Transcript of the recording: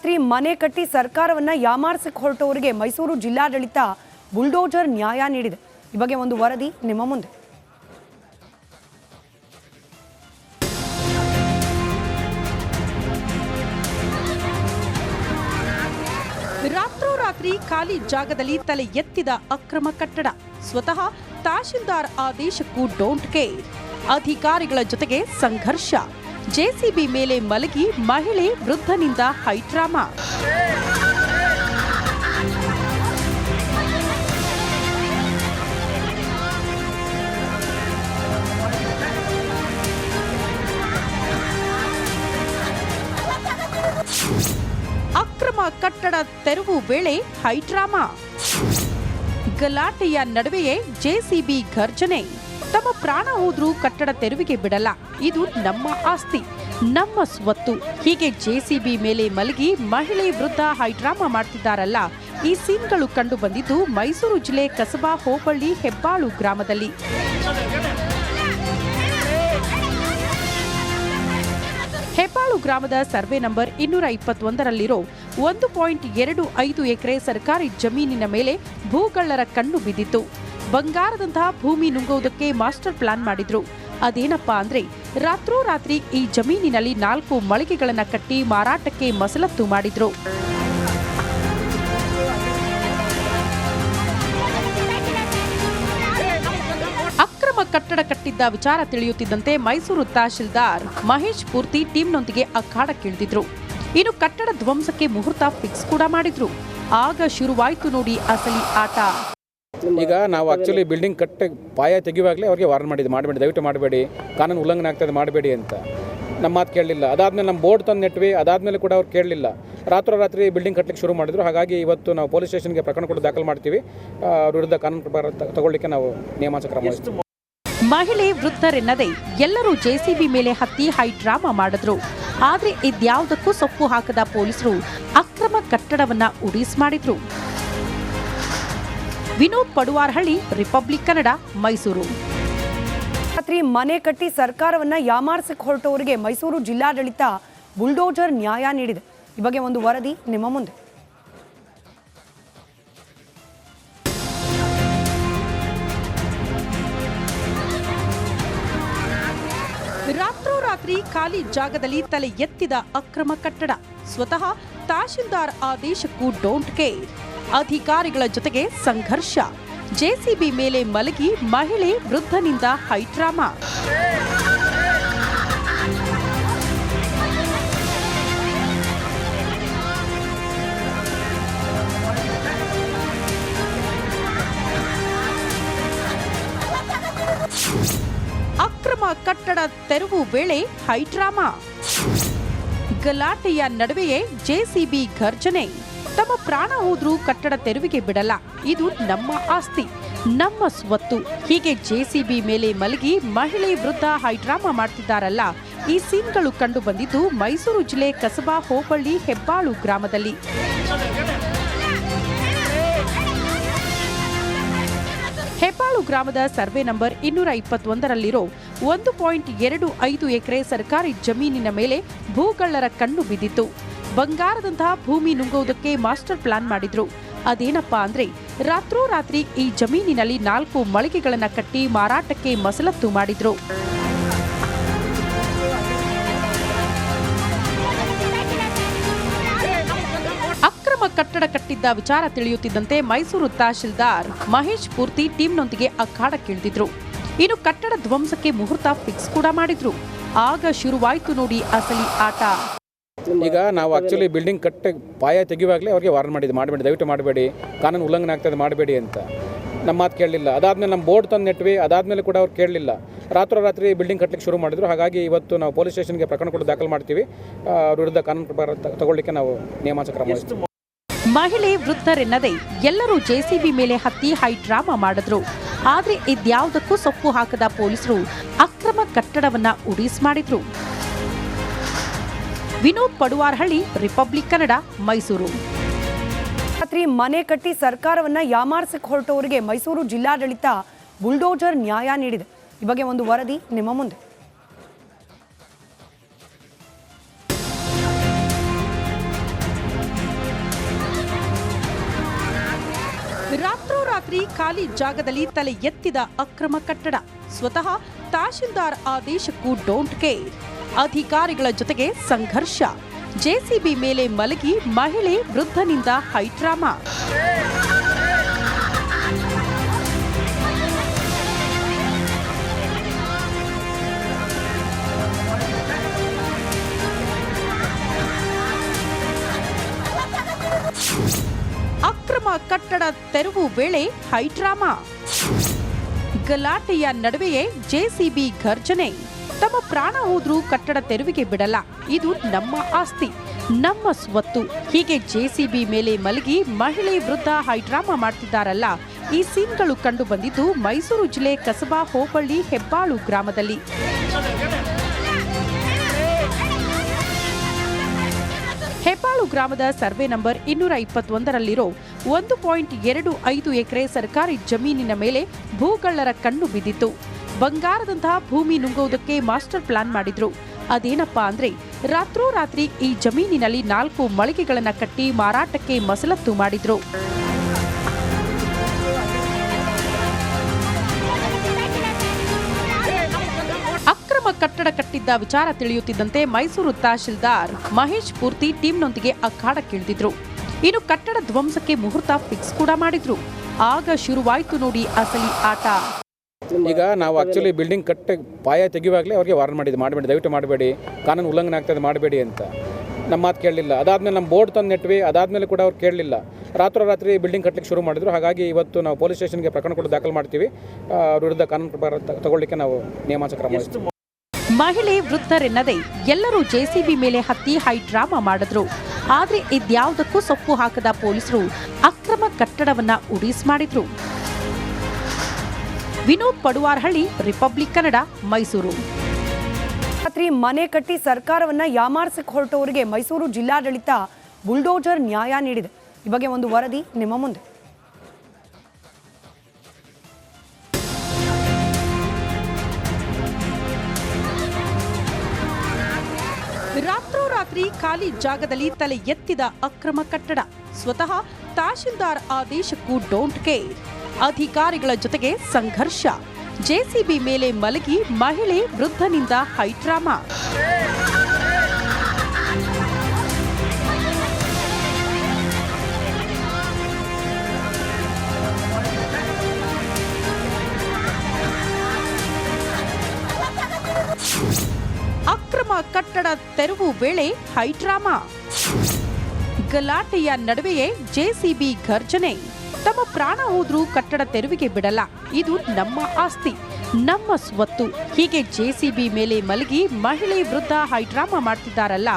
ರಾತ್ರಿ ಮನೆ ಕಟ್ಟಿ ಸರ್ಕಾರವನ್ನ ಯಾಮಾರ್ಸಕ್ಕೆ ಹೊರಟವರಿಗೆ ಮೈಸೂರು ಜಿಲ್ಲಾಡಳಿತ ಬುಲ್ಡೋಜರ್ ನ್ಯಾಯ ನೀಡಿದೆ. ಈ ಬಗ್ಗೆ ಒಂದು ವರದಿ ನಿಮ್ಮ ಮುಂದೆ. ರಾತ್ರೋರಾತ್ರಿ ಖಾಲಿ ಜಾಗದಲ್ಲಿ ತಲೆ ಎತ್ತಿದ ಅಕ್ರಮ ಕಟ್ಟಡ. ಸ್ವತಃ ತಹಶೀಲ್ದಾರ್ ಆದೇಶಕ್ಕೂ ಡೋಂಟ್ ಕೇರ್ ಅಧಿಕಾರಿಗಳ ಜೊತೆಗೆ ಸಂಘರ್ಷ. ಜೆಸಿಬಿ ಮೇಲೆ ಮಲಗಿ ಮಹಿಳೆ ವೃದ್ಧನಿಂದ ಹೈಡ್ರಾಮಾ ಅಕ್ರಮ ಕಟ್ಟಡ ತೆರವು ವೇಳೆ ಹೈಡ್ರಾಮಾ ಗಲಾಟೆಯ ನಡುವೆಯೇ ಜೆಸಿಬಿ ಘರ್ಜನೆ. ತಮ್ಮ ಪ್ರಾಣ ಹೋದ್ರೂ ಕಟ್ಟಡ ತೆರವಿಗೆ ಬಿಡಲ್ಲ. ಇದು ನಮ್ಮ ಆಸ್ತಿ. ನಮ್ಮ ಸ್ವತ್ತು. ಹೀಗೆ ಜೆಸಿಬಿ ಮೇಲೆ ಮಲಗಿ ಮಹಿಳೆ ವೃದ್ಧ ಹೈಡ್ರಾಮಾ ಮಾಡ್ತಿದ್ದಾರಲ್ಲ. ಈ ಸೀನ್ಗಳು ಕಂಡು ಬಂದಿದ್ದು ಮೈಸೂರು ಜಿಲ್ಲೆ ಕಸಬಾ ಹೋಬಳ್ಳಿ ಹೆಬ್ಬಾಳು ಗ್ರಾಮದಲ್ಲಿ. ಹೆಬ್ಬಾಳು ಗ್ರಾಮದ ಸರ್ವೆ ನಂಬರ್ ಇನ್ನೂರ ಇಪ್ಪತ್ತೊಂದರಲ್ಲಿರೋ ಒಂದು ಪಾಯಿಂಟ್ ಎರಡು ಐದು ಎಕರೆ ಸರ್ಕಾರಿ ಜಮೀನಿನ ಮೇಲೆ ಭೂಗಳ್ಳರ ಕಣ್ಣು ಬಿದ್ದಿತ್ತು. ಬಂಗಾರದಂತಹ ಭೂಮಿ ನುಂಗುವುದಕ್ಕೆ ಮಾಸ್ಟರ್ ಪ್ಲಾನ್ ಮಾಡಿದ್ರು. ಅದೇನಪ್ಪಾ ಅಂದ್ರೆ, ರಾತ್ರೋರಾತ್ರಿ ಈ ಜಮೀನಿನಲ್ಲಿ ನಾಲ್ಕು ಮಳಿಗೆಗಳನ್ನ ಕಟ್ಟಿ ಮಾರಾಟಕ್ಕೆ ಮಸಲತ್ತು ಮಾಡಿದ್ರು. ಅಕ್ರಮ ಕಟ್ಟಡ ಕಟ್ಟಿದ್ದ ವಿಚಾರ ತಿಳಿಯುತ್ತಿದ್ದಂತೆ ಮೈಸೂರು ತಹಶೀಲ್ದಾರ್ ಮಹೇಶ್ ಪೂರ್ತಿ ಟೀಮ್ನೊಂದಿಗೆ ಅಖಾಡಕ್ಕಿಳಿದಿದ್ರು ಇನ್ನು ಕಟ್ಟಡ ಧ್ವಂಸಕ್ಕೆ ಮುಹೂರ್ತ ಫಿಕ್ಸ್ ಕೂಡ ಮಾಡಿದ್ರು. ಆಗ ಶುರುವಾಯ್ತು ನೋಡಿ ಅಸಲಿ ಆಟ. ಈಗ ನಾವು ಆ್ಯಕ್ಚುಲಿ ಬಿಲ್ಡಿಂಗ್ ಕಟ್ಟ ಪಾಯ ತೆಗೆಯುವಾಗಲೇ ಅವ್ರಿಗೆ ವಾರ್ನ್ ಮಾಡಿದ್ದು ಮಾಡಬೇಡಿ ದಯವಿಟ್ಟು ಮಾಡಬೇಡಿ ಕಾನೂನು ಉಲ್ಲಂಘನೆ ಆಗ್ತದೆ ಮಾಡಬೇಡಿ ಅಂತ. ನಮ್ಮ ಮಾತು ಕೇಳಲಿಲ್ಲ. ಅದಾದಮೇಲೆ ನಮ್ಮ ಬೋರ್ಡ್ ತಂದು ನೆಟ್ವಿ ಅದಾದಮೇಲೆ ಕೂಡ ಅವ್ರು ಕೇಳಲಿಲ್ಲ. ರಾತ್ರೋರಾತ್ರಿ ಬಿಲ್ಡಿಂಗ್ ಕಟ್ಟಲಿಕ್ಕೆ ಶುರು ಮಾಡಿದ್ರು. ಹಾಗಾಗಿ ಇವತ್ತು ನಾವು ಪೊಲೀಸ್ ಸ್ಟೇಷನ್ಗೆ ಪ್ರಕರಣ ಕೂಡ ದಾಖಲು ಮಾಡ್ತೀವಿ. ಅವ್ರ ವಿರುದ್ಧ ಕಾನೂನು ಪ್ರಕಾರ ತಗೊಳ್ಳಿಕ್ಕೆ ನಾವು ನಿಯಮಾಚ ಕ್ರಮ ಮಹಿಳೆ ವೃದ್ಧರೆನ್ನದೆ ಎಲ್ಲರೂ ಜೆಸಿಬಿ ಮೇಲೆ ಹತ್ತಿ ಹೈ ಡ್ರಾಮಾ ಮಾಡಿದ್ರು. ಆದ್ರೆ ಇದ್ಯಾವುದಕ್ಕೂ ಸೊಪ್ಪು ಹಾಕದ ಪೊಲೀಸರು ಅಕ್ರಮ ಕಟ್ಟಡವನ್ನ ಉಡೀಸ್ ಮಾಡಿದ್ರು. ವಿನೋದ್ ಪಡುವಾರಹಳ್ಳಿ ರಿಪಬ್ಲಿಕ್ ಕನ್ನಡ ಮೈಸೂರು. ರಾತ್ರಿ ಮನೆ ಕಟ್ಟಿ ಸರ್ಕಾರವನ್ನ ಯಾಮಾರ್ಸಕ್ಕೆ ಹೊರಟವರಿಗೆ ಮೈಸೂರು ಜಿಲ್ಲಾಡಳಿತ ಬುಲ್ಡೋಜರ್ ನ್ಯಾಯ ನೀಡಿದೆ. ಈ ಬಗ್ಗೆ ಒಂದು ವರದಿ ನಿಮ್ಮ ಮುಂದೆ. ರಾತ್ರೋರಾತ್ರಿ ಖಾಲಿ ಜಾಗದಲ್ಲಿ ತಲೆ ಎತ್ತಿದ ಅಕ್ರಮ ಕಟ್ಟಡ. ಸ್ವತಃ ತಹಶೀಲ್ದಾರ್ ಆದೇಶಕ್ಕೂ ಡೋಂಟ್ ಕೇರ್ ಅಧಿಕಾರಿಗಳ ಜೊತೆಗೆ ಸಂಘರ್ಷ. ಜೆಸಿಬಿ ಮೇಲೆ ಮಲಗಿ ಮಹಿಳೆ ವೃದ್ಧನಿಂದ ಹೈಡ್ರಾಮಾ ಅಕ್ರಮ ಕಟ್ಟಡ ತೆರವು ವೇಳೆ ಹೈಡ್ರಾಮಾ ಗಲಾಟೆಯ ನಡುವೆಯೇ ಜೆಸಿಬಿ ಘರ್ಜನೆ. ತಮ್ಮ ಪ್ರಾಣ ಹೋದ್ರೂ ಕಟ್ಟಡ ತೆರವಿಗೆ ಬಿಡಲ್ಲ. ಇದು ನಮ್ಮ ಆಸ್ತಿ. ನಮ್ಮ ಸ್ವತ್ತು. ಹೀಗೆ ಜೆಸಿಬಿ ಮೇಲೆ ಮಲಗಿ ಮಹಿಳೆ ವೃದ್ಧ ಹೈಡ್ರಾಮಾ ಮಾಡ್ತಿದ್ದಾರಲ್ಲ. ಈ ಸೀನ್ಗಳು ಕಂಡು ಬಂದಿದ್ದು ಮೈಸೂರು ಜಿಲ್ಲೆ ಕಸಬಾ ಹೋಬಳ್ಳಿ ಹೆಬ್ಬಾಳು ಗ್ರಾಮದಲ್ಲಿ. ಹೆಬ್ಬಾಳು ಗ್ರಾಮದ ಸರ್ವೆ ನಂಬರ್ ಇನ್ನೂರ ಇಪ್ಪತ್ತೊಂದರಲ್ಲಿರೋ ಒಂದು ಪಾಯಿಂಟ್ ಎರಡು ಐದು ಎಕರೆ ಸರ್ಕಾರಿ ಜಮೀನಿನ ಮೇಲೆ ಭೂಗಳ್ಳರ ಕಣ್ಣು ಬಿದ್ದಿತ್ತು. ಬಂಗಾರದಂತಹ ಭೂಮಿ ನುಂಗುವುದಕ್ಕೆ ಮಾಸ್ಟರ್ ಪ್ಲಾನ್ ಮಾಡಿದ್ರು. ಅದೇನಪ್ಪಾ ಅಂದ್ರೆ, ರಾತ್ರೋರಾತ್ರಿ ಈ ಜಮೀನಿನಲ್ಲಿ ನಾಲ್ಕು ಮಳಿಗೆಗಳನ್ನ ಕಟ್ಟಿ ಮಾರಾಟಕ್ಕೆ ಮಸಲತ್ತು ಮಾಡಿದ್ರು. ಅಕ್ರಮ ಕಟ್ಟಡ ಕಟ್ಟಿದ್ದ ವಿಚಾರ ತಿಳಿಯುತ್ತಿದ್ದಂತೆ ಮೈಸೂರು ತಹಶೀಲ್ದಾರ್ ಮಹೇಶ್ ಪೂರ್ತಿ ಟೀಮ್ನೊಂದಿಗೆ ಅಖಾಡಕ್ಕಿಳಿದಿದ್ರು ಇನ್ನು ಕಟ್ಟಡ ಧ್ವಂಸಕ್ಕೆ ಮುಹೂರ್ತ ಫಿಕ್ಸ್ ಕೂಡ ಮಾಡಿದ್ರು. ಆಗ ಶುರುವಾಯಿತು ನೋಡಿ ಅಸಲಿ ಆಟ. ಈಗ ನಾವು ಆ್ಯಕ್ಚುಲಿ ಬಿಲ್ಡಿಂಗ್ ಕಟ್ಟೆ ಪಾಯ ತೆಗೆಯುವಾಗಲೇ ಅವ್ರಿಗೆ ವಾರ್ನ್ ಮಾಡಿದ್ದು ಮಾಡಬೇಡಿ ದಯವಿಟ್ಟು ಮಾಡಬೇಡಿ ಕಾನೂನು ಉಲ್ಲಂಘನೆ ಆಗ್ತದೆ ಮಾಡಬೇಡಿ ಅಂತ. ನಮ್ಮ ಮಾತು ಕೇಳಲಿಲ್ಲ. ಅದಾದಮೇಲೆ ನಮ್ಮ ಬೋರ್ಡ್ ತಂದು ನೆಟ್ವಿ ಅದಾದಮೇಲೆ ಕೂಡ ಅವ್ರು ಕೇಳಲಿಲ್ಲ. ರಾತ್ರೋರಾತ್ರಿ ಬಿಲ್ಡಿಂಗ್ ಕಟ್ಟಲಿಕ್ಕೆ ಶುರು ಮಾಡಿದ್ರು. ಹಾಗಾಗಿ ಇವತ್ತು ನಾವು ಪೊಲೀಸ್ ಸ್ಟೇಷನ್ಗೆ ಪ್ರಕರಣ ಕೂಡ ದಾಖಲು ಮಾಡ್ತೀವಿ. ಅವ್ರ ವಿರುದ್ಧ ಕಾನೂನು ಪ್ರಕಾರ ತಗೊಳ್ಳಿಕ್ಕೆ ನಾವು ನಿಯಮಾಚಕ್ರ ಕ್ರಮ. ಮಹಿಳೆ ವೃದ್ಧರೆನ್ನದೇ ಎಲ್ಲರೂ ಜೆಸಿಬಿ ಮೇಲೆ ಹತ್ತಿ ಹೈ ಡ್ರಾಮಾ ಮಾಡಿದ್ರು. ಆದ್ರೆ ಇದ್ಯಾವುದಕ್ಕೂ ಸೊಪ್ಪು ಹಾಕದ ಪೊಲೀಸರು ಅಕ್ರಮ ಕಟ್ಟಡವನ್ನ ಉಡೀಸ್ ಮಾಡಿದ್ರು. ವಿನೋದ್ ಪಡುವಾರಹಳ್ಳಿ ರಿಪಬ್ಲಿಕ್ ಕನ್ನಡ ಮೈಸೂರು. ರಾತ್ರಿ ಮನೆ ಕಟ್ಟಿ ಸರ್ಕಾರವನ್ನ ಯಾಮಾರ್ಸಕ್ಕೆ ಹೊರಟವರಿಗೆ ಮೈಸೂರು ಜಿಲ್ಲಾಡಳಿತ ಬುಲ್ಡೋಜರ್ ನ್ಯಾಯ ನೀಡಿದೆ. ಈ ಬಗ್ಗೆ ಒಂದು ವರದಿ ನಿಮ್ಮ ಮುಂದೆ. ರಾತ್ರೋರಾತ್ರಿ ಖಾಲಿ ಜಾಗದಲ್ಲಿ ತಲೆ ಎತ್ತಿದ ಅಕ್ರಮ ಕಟ್ಟಡ. ಸ್ವತಃ ತಹಶೀಲ್ದಾರ್ ಆದೇಶಕ್ಕೂ ಡೋಂಟ್ ಕೇರ್ ಅಧಿಕಾರಿಗಳ ಜೊತೆಗೆ ಸಂಘರ್ಷ. ಜೆಸಿಬಿ ಮೇಲೆ ಮಲಗಿ ಮಹಿಳೆ ವೃದ್ಧನಿಂದ ಹೈಡ್ರಾಮಾ ಅಕ್ರಮ ಕಟ್ಟಡ ತೆರವು ವೇಳೆ ಹೈಡ್ರಾಮಾ ಗಲಾಟೆಯ ನಡುವೆಯೇ ಜೆಸಿಬಿ ಘರ್ಜನೆ. ತಮ್ಮ ಪ್ರಾಣ ಹೋದ್ರೂ ಕಟ್ಟಡ ತೆರವಿಗೆ ಬಿಡಲ್ಲ. ಇದು ನಮ್ಮ ಆಸ್ತಿ. ನಮ್ಮ ಸ್ವತ್ತು. ಹೀಗೆ ಜೆಸಿಬಿ ಮೇಲೆ ಮಲಗಿ ಮಹಿಳೆ ವೃದ್ಧ ಹೈಡ್ರಾಮಾ ಮಾಡ್ತಿದ್ದಾರಲ್ಲ. ಈ ಸೀನ್ಗಳು ಕಂಡು ಬಂದಿದ್ದು ಮೈಸೂರು ಜಿಲ್ಲೆ ಕಸಬಾ ಹೋಬಳ್ಳಿ ಹೆಬ್ಬಾಳು ಗ್ರಾಮದಲ್ಲಿ. ಹೆಬ್ಬಾಳು ಗ್ರಾಮದ ಸರ್ವೆ ನಂಬರ್ ಇನ್ನೂರ ಇಪ್ಪತ್ತೊಂದರಲ್ಲಿರೋ ಒಂದು ಪಾಯಿಂಟ್ ಎರಡು ಐದು ಎಕರೆ ಸರ್ಕಾರಿ ಜಮೀನಿನ ಮೇಲೆ ಭೂಗಳ್ಳರ ಕಣ್ಣು ಬಿದ್ದಿತ್ತು. ಬಂಗಾರದಂತಹ ಭೂಮಿ ನುಂಗುವುದಕ್ಕೆ ಮಾಸ್ಟರ್ ಪ್ಲಾನ್ ಮಾಡಿದ್ರು. ಅದೇನಪ್ಪಾ ಅಂದ್ರೆ, ರಾತ್ರೋರಾತ್ರಿ ಈ ಜಮೀನಿನಲ್ಲಿ ನಾಲ್ಕು ಮಳಿಗೆಗಳನ್ನ ಕಟ್ಟಿ ಮಾರಾಟಕ್ಕೆ ಮಸಲತ್ತು ಮಾಡಿದ್ರು. ಅಕ್ರಮ ಕಟ್ಟಡ ಕಟ್ಟಿದ್ದ ವಿಚಾರ ತಿಳಿಯುತ್ತಿದ್ದಂತೆ ಮೈಸೂರು ತಹಶೀಲ್ದಾರ್ ಮಹೇಶ್ ಪೂರ್ತಿ ಟೀಮ್ನೊಂದಿಗೆ ಅಖಾಡಕ್ಕಿಳಿದಿದ್ರು ಇನ್ನು ಕಟ್ಟಡ ಧ್ವಂಸಕ್ಕೆ ಮುಹೂರ್ತ ಫಿಕ್ಸ್ ಕೂಡ ಮಾಡಿದ್ರು. ಆಗ ಶುರುವಾಯಿತು ನೋಡಿ ಅಸಲಿ ಆಟ. ಈಗ ನಾವು ಆ್ಯಕ್ಚುಲಿ ಬಿಲ್ಡಿಂಗ್ ಕಟ್ಟೆ ಪಾಯ ತೆಗೆಯುವಾಗಲೇ ಅವ್ರಿಗೆ ವಾರ್ನ್ ಮಾಡಿದ್ದು ಮಾಡಬೇಡಿ ದಯವಿಟ್ಟು ಮಾಡಬೇಡಿ ಕಾನೂನು ಉಲ್ಲಂಘನೆ ಆಗ್ತದೆ ಮಾಡಬೇಡಿ ಅಂತ. ನಮ್ಮ ಮಾತು ಕೇಳಲಿಲ್ಲ. ಅದಾದಮೇಲೆ ನಮ್ಮ ಬೋರ್ಡ್ ತಂದು ನೆಟ್ವಿ ಅದಾದಮೇಲೆ ಕೂಡ ಅವ್ರು ಕೇಳಲಿಲ್ಲ. ರಾತ್ರೋರಾತ್ರಿ ಬಿಲ್ಡಿಂಗ್ ಕಟ್ಟಲಿಕ್ಕೆ ಶುರು ಮಾಡಿದ್ರು. ಹಾಗಾಗಿ ಇವತ್ತು ನಾವು ಪೊಲೀಸ್ ಸ್ಟೇಷನ್ಗೆ ಪ್ರಕರಣ ಕೂಡ ದಾಖಲು ಮಾಡ್ತೀವಿ. ಅವ್ರ ವಿರುದ್ಧ ಕಾನೂನು ಪ್ರಕಾರ ತಗೊಳ್ಳಿಕ್ಕೆ ನಾವು ನಿಯಮಾಂಶ ಕ್ರಮ ಮಹಿಳೆ ವೃದ್ಧರೆನ್ನದೇ ಎಲ್ಲರೂ ಜೆಸಿಬಿ ಮೇಲೆ ಹತ್ತಿ ಹೈ ಡ್ರಾಮಾ ಮಾಡಿದ್ರು. ಆದ್ರೆ ಇದ್ಯಾವುದಕ್ಕೂ ಸೊಪ್ಪು ಹಾಕದ ಪೊಲೀಸರು ಅಕ್ರಮ ಕಟ್ಟಡವನ್ನ ಉಡೀಸ್ ಮಾಡಿದ್ರು. ವಿನೋದ್ ಪಡುವಾರಹಳ್ಳಿ ರಿಪಬ್ಲಿಕ್ ಕನ್ನಡ ಮೈಸೂರು. ರಾತ್ರಿ ಮನೆ ಕಟ್ಟಿ ಸರ್ಕಾರವನ್ನ ಯಾಮಾರ್ಸಕ್ಕೆ ಹೊರಟವರಿಗೆ ಮೈಸೂರು ಜಿಲ್ಲಾಡಳಿತ ಬುಲ್ಡೋಜರ್ ನ್ಯಾಯ ನೀಡಿದೆ. ಈ ಬಗ್ಗೆ ಒಂದು ವರದಿ ನಿಮ್ಮ ಮುಂದೆ. ರಾತ್ರೋರಾತ್ರಿ ಖಾಲಿ ಜಾಗದಲ್ಲಿ ತಲೆ ಎತ್ತಿದ ಅಕ್ರಮ ಕಟ್ಟಡ. ಸ್ವತಃ ತಹಶೀಲ್ದಾರ್ ಆದೇಶಕ್ಕೂ ಡೋಂಟ್ ಕೇರ್ ಅಧಿಕಾರಿಗಳ ಜೊತೆಗೆ ಸಂಘರ್ಷ. ಜೆಸಿಬಿ ಮೇಲೆ ಮಲಗಿ ಮಹಿಳೆ ವೃದ್ಧನಿಂದ ಹೈಡ್ರಾಮಾ. ಅಕ್ರಮ ಕಟ್ಟಡ ತೆರವು ವೇಳೆ ಹೈಡ್ರಾಮಾ. ಗಲಾಟೆಯ ನಡುವೆಯೇ ಜೆಸಿಬಿ ಘರ್ಜನೆ. ತಮ್ಮ ಪ್ರಾಣ ಹೋದ್ರೂ ಕಟ್ಟಡ ತೆರವಿಗೆ ಬಿಡಲ್ಲ. ಇದು ನಮ್ಮ ಆಸ್ತಿ. ನಮ್ಮ ಸ್ವತ್ತು. ಹೀಗೆ ಜೆಸಿಬಿ ಮೇಲೆ ಮಲಗಿ ಮಹಿಳೆ ವೃದ್ಧ ಹೈಡ್ರಾಮಾ ಮಾಡ್ತಿದ್ದಾರಲ್ಲ.